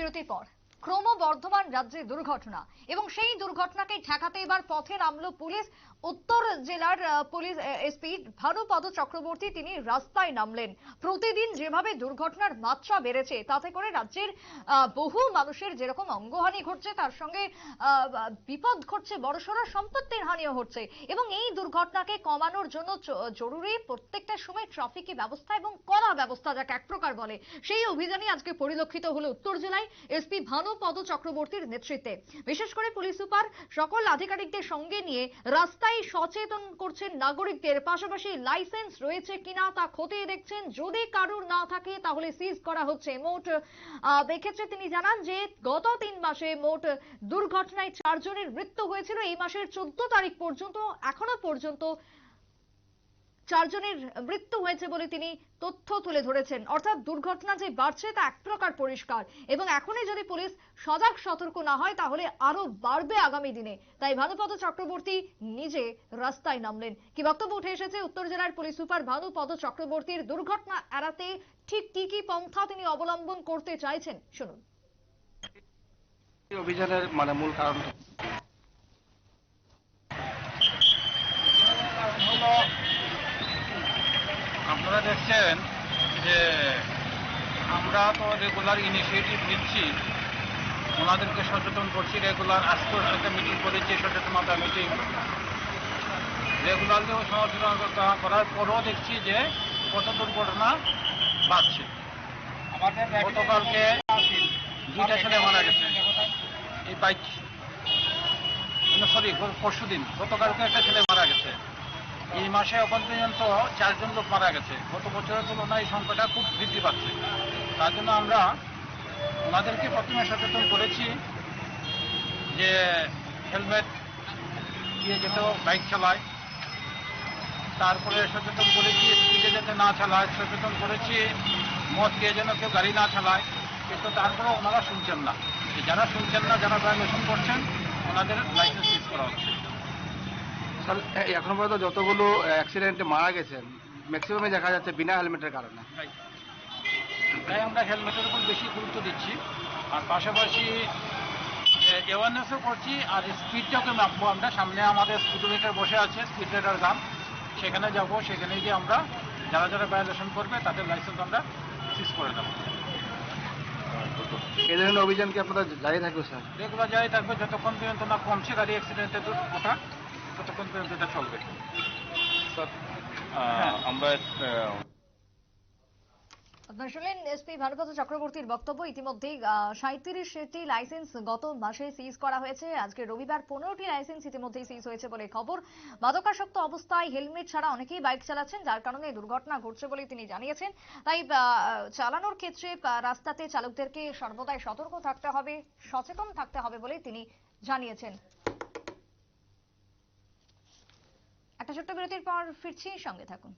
বিরতির পর। ক্রমবর্ধমান রাজ্যে দুর্ঘটনা। এবং সেই দুর্ঘটনাকে ঠেকাতে এবার পথে নামলো পুলিশ। উত্তর জেলার পুলিশ এসপি ভানুপদ চক্রবর্তী তিনি রাস্তায় নামলেন। প্রতিদিন যেভাবে দুর্ঘটনার মাত্রা বেড়েছে, তাতে করে রাজ্যের বহু মানুষের যেরকম অঙ্গহানি ঘটছে, তার সঙ্গে বিপদ ঘটছে, বড়সড় সম্পত্তির হানিও হচ্ছে। এবং এই দুর্ঘটনাকে কমানোর জন্য জরুরি প্রত্যেকটা সময় ট্রাফিকি ব্যবস্থা এবং কড়া ব্যবস্থা, যাকে এক প্রকার বলে। সেই অভিযানে আজকে পরিলক্ষিত হলো উত্তর জেলায়। এসপি ভানুপদ চক্রবর্তীর নেতৃত্বে। বিশেষ করে পুলিশ সুপার সকল আধিকারিকদের সঙ্গে নিয়ে রাস্তায় সচেতন করছেন নাগরিকদের। পাশাপাশি লাইসেন্স রয়েছে কিনা তা খতিয়ে দেখছেন। যদি কারুর না থাকে, তাহলে সিজ করা হচ্ছে। মোট এক্ষেত্রে তিনি জানান যে, গত তিন মাসে মোট দুর্ঘটনায় চারজনের মৃত্যু হয়েছিল। এই মাসের চোদ্দ তারিখ পর্যন্ত, এখনও পর্যন্ত চারজনের মৃত্যু হয়েছে বলে তিনি তথ্য তুলে ধরেছেন। অর্থাৎ দুর্ঘটনা যে বাড়ছে তা এক প্রকার পরিষ্কার। এবং এখনই যদি পুলিশ সজাগ সতর্ক না হয়, তাহলে আরও বাড়বে আগামী দিনে। তাই ভানুপদ চক্রবর্তী নিজে রাস্তায় নামলেন। কি বক্তব্য উঠে এসেছে উত্তর জেলার পুলিশ সুপার ভানুপদ চক্রবর্তীর দুর্ঘটনা এড়াতে ঠিক কি কি পন্থা তিনি অবলম্বন করতে চাইছেন? শুনুন। অভিযানের মানে মূল কারণ হলো আপনারা দেখছেন যে আমরা তো রেগুলার ইনিশিয়েটিভ নিচ্ছি। ওনাদেরকে সচেতন করছি রেগুলার আজকে একটা মিটিং করেছি সচেতনতা মিটিং রেগুলারলি সচেতনতা করার পরও দেখছি যে কত দুর্ঘটনা বাড়ছে। গতকালকে দুইটা ছেলে মারা গেছে। এই বাইক সরি পরশু দিন গতকালকে একটা ছেলে মারা গেছে। এই মাসে এখন পর্যন্ত চারজন লোক মারা গেছে। গত বছরের তুলনায় এই সংখ্যাটা খুব বৃদ্ধি পাচ্ছে। তার জন্য আমরা ওনাদেরকে প্রথমে সচেতন করেছি যে হেলমেট দিয়ে যেতে বাইক চালায়। তারপরে সচেতন করেছি স্পিডে যাতে না চালায়। সচেতন করেছি মদ খেয়ে যেন কেউ গাড়ি না চালায়। কিন্তু তারপরেও ওনারা শুনছেন না। যারা শুনছেন না, যারা ভায়োলেশন করছেন, ওনাদের লাইসেন্স ইউজ করা হচ্ছে। এখনও পর্যন্ত যতগুলো অ্যাক্সিডেন্টে মারা গেছেন ম্যাক্সিমামে দেখা যাচ্ছে বিনা হেলমেটের কারণে। তাই। আমরা হেলমেটের উপর বেশি গুরুত্ব দিচ্ছি। আর পাশাপাশি অ্যাওয়ারনেসও করছি আর স্পিডটাকে মাপবো আমরা। সামনে আমাদের স্পিডোমিটার বসে আছে স্পিড রেডার গান। সেখানে যাব সেখানে গিয়ে আমরা যারা যারা ভায়োলেশন করবে তাদের লাইসেন্স আমরা সিজ করে দেবো। এই ধরনের অভিযান কি আপনারা জারি থাকবে স্যার? রেগুলার জারি থাকবে যতক্ষণ পর্যন্ত না কমছে গাড়ি অ্যাক্সিডেন্টের ওঠা ততক্ষণ পর্যন্ত এটা চলবে? স্যার হ্যাঁ। আমরা আপনারা শুনলেন এসপি ভানুপত চক্রবর্তীর বক্তব্য। ইতিমধ্যেই সাঁত্রিশটি লাইসেন্স গত মাসে সিজ করা হয়েছে। আজকে রবিবার পনেরোটি লাইসেন্স ইতিমধ্যেই সিজ হয়েছে বলে খবর। মাদকাসক্ত অবস্থায় হেলমেট ছাড়া অনেকেই বাইক চালাচ্ছেন যার কারণে দুর্ঘটনা ঘটছে বলে তিনি জানিয়েছেন। তাই আহ, চালানোর ক্ষেত্রে রাস্তাতে চালকদেরকে সর্বদাই সতর্ক থাকতে হবে সচেতন থাকতে হবে বলে তিনি জানিয়েছেন। ছোট্ট বিরতির পর ফিরছি সঙ্গে থাকুন।